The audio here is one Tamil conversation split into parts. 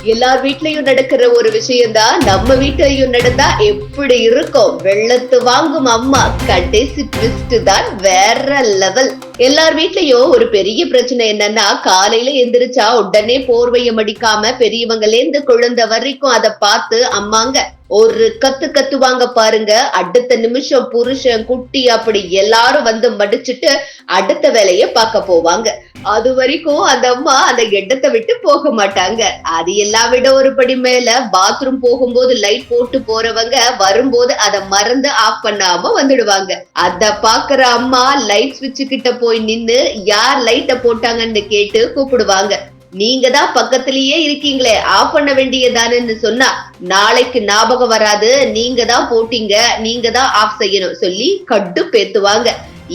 எல்லார் வீட்லயும் நடக்கிற ஒரு விஷயம்தான் நம்ம வீட்லயும் நடந்தா எப்படி இருக்கும்? வெள்ளத்து வாங்கும் அம்மா கடைசி ட்விஸ்ட் தான் வேற லெவல் எல்லார் வீட்லயும் ஒரு பெரிய பிரச்சனை என்னன்னா காலையில எந்திரிச்சா உடனே போர்வைய மடிக்காம பெரியவங்கல இருந்து குழந்தை வரைக்கும் அதை பார்த்து அம்மாங்க ஒரு கத்து கத்துவாங்க பாருங்க. அடுத்த நிமிஷம் புருஷன் குட்டி அப்படி எல்லாரும் வந்து மடிச்சுட்டு அடுத்த வேலைய பார்க்க போவாங்க. அது வரைக்கும் அந்த அம்மா அந்த இடத்தை விட்டு போக மாட்டாங்க. அது எல்லாம் விட ஒரு படி மேல. பாத்ரூம் போகும்போது லைட் போட்டு போறவங்க வரும்போது அதை மறந்து ஆஃப் பண்ணாம வந்துடுவாங்க. அத பாக்குற அம்மா லைட் சுவிட்ச் கிட்ட போய் நின்னு யார் லைட்ட போட்டாங்கன்னு கேட்டு கூப்பிடுவாங்க. நீங்க தான் பக்கத்திலேயே இருக்கீங்களே ஆஃப் பண்ண வேண்டியதானன்னு சொன்னா நாளைக்கு ஞாபகம் வராது நீங்க தான் போட்டீங்க நீங்க தான் ஆஃப் செய்யணும் சொல்லி கட்டு பேத்துவாங்க.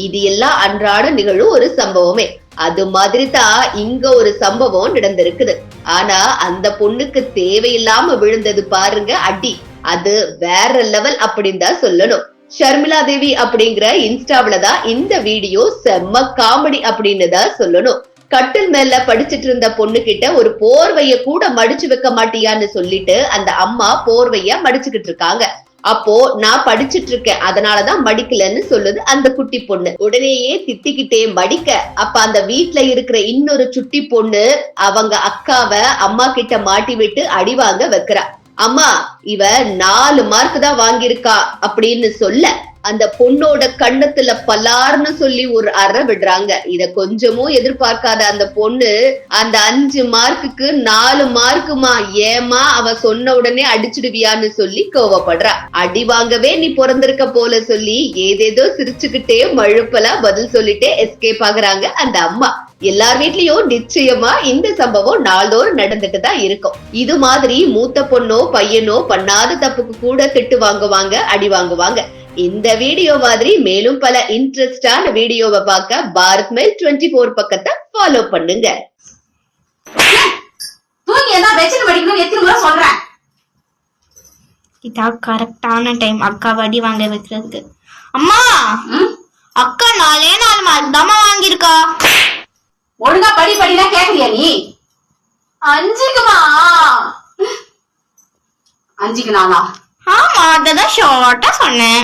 இது எல்லாம் அன்றாட நிகழும் ஒரு சம்பவமே. அது மாதிரி தான் இங்க ஒரு சம்பவம் நடந்திருக்குது. ஆனா அந்த பொண்ணுக்கு தேவையில்லாம விழுந்தது பாருங்க அடி. அது வேற லெவல் அப்படின்னு தான் சொல்லணும். ஷர்மிளா தேவி அப்படிங்கிற இன்ஸ்டாவில தான் இந்த வீடியோ செம்ம காமெடி அப்படின்னு தான் சொல்லணும். கட்டில் மேல படிச்சிட்டு இருந்த பொண்ணு கிட்ட ஒரு போர்வைய கூட மடிச்சு வைக்க மாட்டியான்னு சொல்லிட்டு அந்த அம்மா போர்வைய மடிச்சுக்கிட்டு இருக்காங்க. அப்போ நான் படிச்சிட்டு இருக்கேன். அதனாலதான் மடிக்கலன்னு சொல்லுது அந்த குட்டி பொண்ணு. உடனேயே திட்டிக்கிட்டே மடிக்க. அப்ப அந்த வீட்ல இருக்கிற இன்னொரு சுட்டி பொண்ணு அவங்க அக்காவை அம்மா கிட்ட மாட்டி விட்டு அடிவாங்க வைக்கிறா. அம்மா இவ நாலு மார்க் தான் வாங்கியிருக்கா அப்படின்னு சொல்ல. அந்த பொண்ணோட கண்ணத்துல பலார்னு சொல்லி ஒரு அறை விடுறாங்க. இத கொஞ்சமும் எதிர்பார்க்காத அந்த பொண்ணு அந்த அஞ்சு மார்க்குக்கு நாலு மார்க்குமா ஏமா அவ சொன்ன உடனே அடிச்சிடுவியான்னு சொல்லி கோவப்படுறா. அடி வாங்கவே நீ பிறந்திருக்க போல சொல்லி ஏதேதோ சிரிச்சுக்கிட்டே மழுப்பலா பதில் சொல்லிட்டே எஸ்கேப் ஆகுறாங்க அந்த அம்மா. எல்லார் வீட்லயும் நிச்சயமா இந்த சம்பவம் நாள்தோறும் நடந்துட்டு தான் இருக்கும். இது மாதிரி மூத்த பொண்ணோ பையனோ பண்ணாத தப்புக்கு கூட திட்டு வாங்குவாங்க அடி வாங்குவாங்க. இந்த வீடியோ மாதிரி மேலும் பல இன்ட்ரெஸ்டான வீடியோவை பார்க்க பாரத் மெயில் டுவெண்ட்டி ஃபோர் பக்கத்தை ஃபாலோ பண்ணுங்க. தூங்கி எத்தனை முறை சொல்றேன்? இதான் கரெக்டான டைம் அக்கா வடி வாங்க வைக்கிறதுக்கு. அம்மா? அக்கா நாலே நாலு மார்க் தாம்மா வாங்கியிருக்கா. ஒழுங்கா படி படினா கேக்குறியா நீ? அஞ்சுக்குமா? அஞ்சுக்கு நாளா ஆமா அததான் ஷார்ட்டா சொன்னேன்.